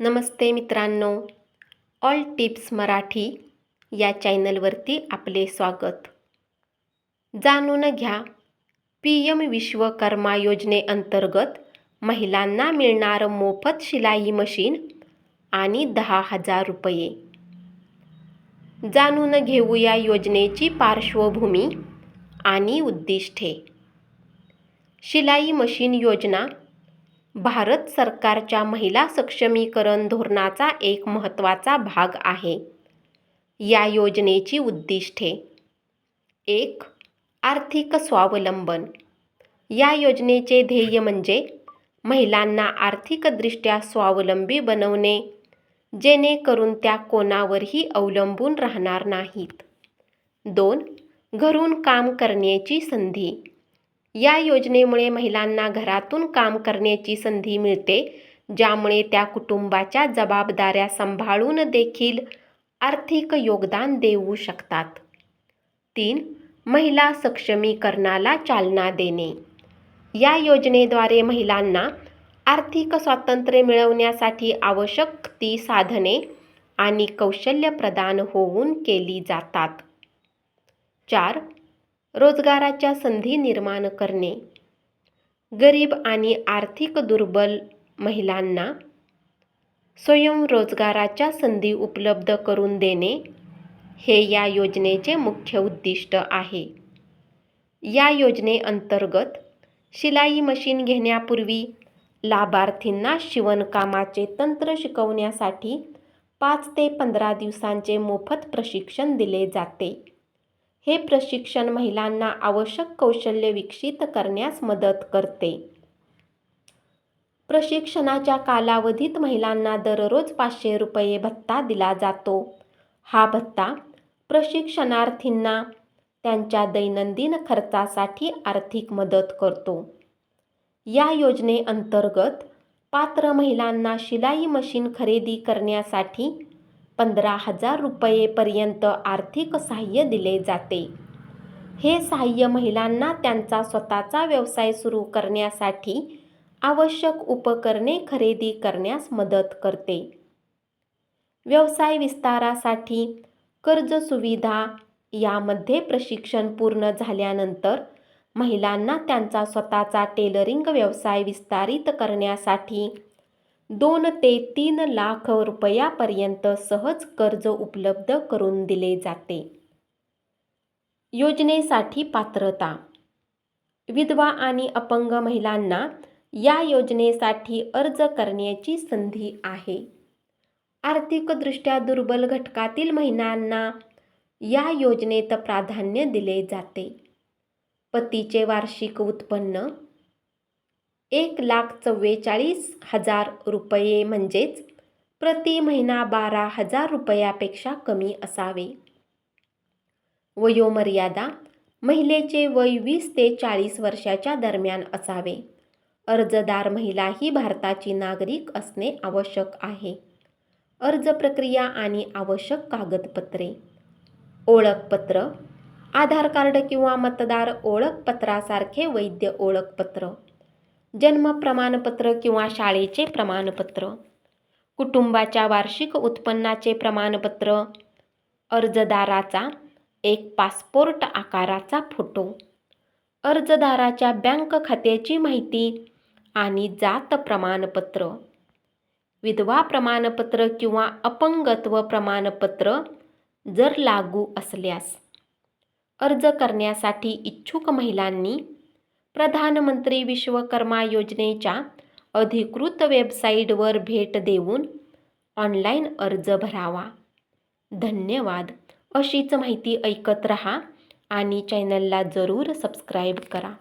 नमस्ते मित्रांनो. All tips Marathi या चॅनलवरती आपले स्वागत. जाणून घ्या पी एम विश्वकर्मा योजनेअंतर्गत महिलांना मिळणारं मोफत शिलाई मशीन आणि दहा हजार रुपये. जाणून घेऊया योजनेची पार्श्वभूमी आणि उद्दिष्टे. शिलाई मशीन योजना भारत सरकारच्या महिला सक्षमीकरण धोरणाचा एक महत्त्वाचा भाग आहे. या योजनेची उद्दिष्टे. एक आर्थिक स्वावलंबन. या योजनेचे ध्येय म्हणजे महिलांना आर्थिकदृष्ट्या स्वावलंबी बनवणे जेणेकरून त्या कोणावरही अवलंबून राहणार नाहीत. दोन घरून काम करण्याची संधी. या योजनेमुळे महिलांना घरातून काम करण्याची संधी मिळते ज्यामुळे त्या कुटुंबाच्या जबाबदाऱ्या सांभाळून देखील आर्थिक योगदान देऊ शकतात. तीन महिला सक्षमीकरणाला चालना देणे. या योजनेद्वारे महिलांना आर्थिक स्वातंत्र्य मिळवण्यासाठी आवश्यक ती साधने आणि कौशल्य प्रदान होऊन केली जातात. चार रोजगाराच्या संधी निर्माण करणे. गरीब आणि आर्थिक दुर्बल महिलांना स्वयंरोजगाराच्या संधी उपलब्ध करून देणे हे या योजनेचे मुख्य उद्दिष्ट आहे. या योजनेअंतर्गत शिलाई मशीन घेण्यापूर्वी लाभार्थींना शिवणकामाचे तंत्र शिकवण्यासाठी पाच ते पंधरा दिवसांचे मोफत प्रशिक्षण दिले जाते. हे प्रशिक्षण महिलांना आवश्यक कौशल्य विकसित करण्यास मदत करते. प्रशिक्षणाच्या कालावधीत महिलांना दररोज पाचशे रुपये भत्ता दिला जातो. हा भत्ता प्रशिक्षणार्थींना त्यांच्या दैनंदिन खर्चासाठी आर्थिक मदत करतो. या योजनेअंतर्गत पात्र महिलांना शिलाई मशीन खरेदी करण्यासाठी पंधरा हजार रुपयेपर्यंत आर्थिक सहाय्य दिले जाते. हे सहाय्य महिलांना त्यांचा स्वतःचा व्यवसाय सुरू करण्यासाठी आवश्यक उपकरणे खरेदी करण्यास मदत करते. व्यवसाय विस्तारासाठी कर्ज सुविधा यामध्ये प्रशिक्षण पूर्ण झाल्यानंतर महिलांना त्यांचा स्वतःचा टेलरिंग व्यवसाय विस्तारित करण्यासाठी दोन ते तीन लाख रुपयापर्यंत सहज कर्ज उपलब्ध करून दिले जाते. योजनेसाठी पात्रता. विधवा आणि अपंग महिलांना या योजनेसाठी अर्ज करण्याची संधी आहे. आर्थिकदृष्ट्या दुर्बल घटकातील महिलांना या योजनेत प्राधान्य दिले जाते. पतीचे वार्षिक उत्पन्न एक लाख चव्वेचाळीस हजार रुपये म्हणजेच प्रति महिना बारा हजार रुपयापेक्षा कमी असावे. वयोमर्यादा महिलेचे वय वीस ते चाळीस वर्षाच्या दरम्यान असावे. अर्जदार महिला ही भारताची नागरिक असणे आवश्यक आहे. अर्ज प्रक्रिया आणि आवश्यक कागदपत्रे. ओळखपत्र आधार कार्ड किंवा मतदार ओळखपत्रासारखे वैध ओळखपत्र. जन्म प्रमाणपत्र किंवा शाळेचे प्रमाणपत्र कुटुंबाच्या वार्षिक उत्पन्नाचे प्रमाणपत्र अर्जदाराचा एक पासपोर्ट आकाराचा फोटो अर्जदाराच्या बँक खात्याची माहिती आणि जात प्रमाणपत्र विधवा प्रमाणपत्र किंवा अपंगत्व प्रमाणपत्र जर लागू असल्यास अर्ज करण्यासाठी इच्छुक महिलांनी प्रधानमंत्री विश्वकर्मा योजनेच्या अधिकृत वेबसाईटवर भेट देऊन ऑनलाईन अर्ज भरावा. धन्यवाद. अशीच माहिती ऐकत रहा आणि चॅनलला जरूर सबस्क्राईब करा.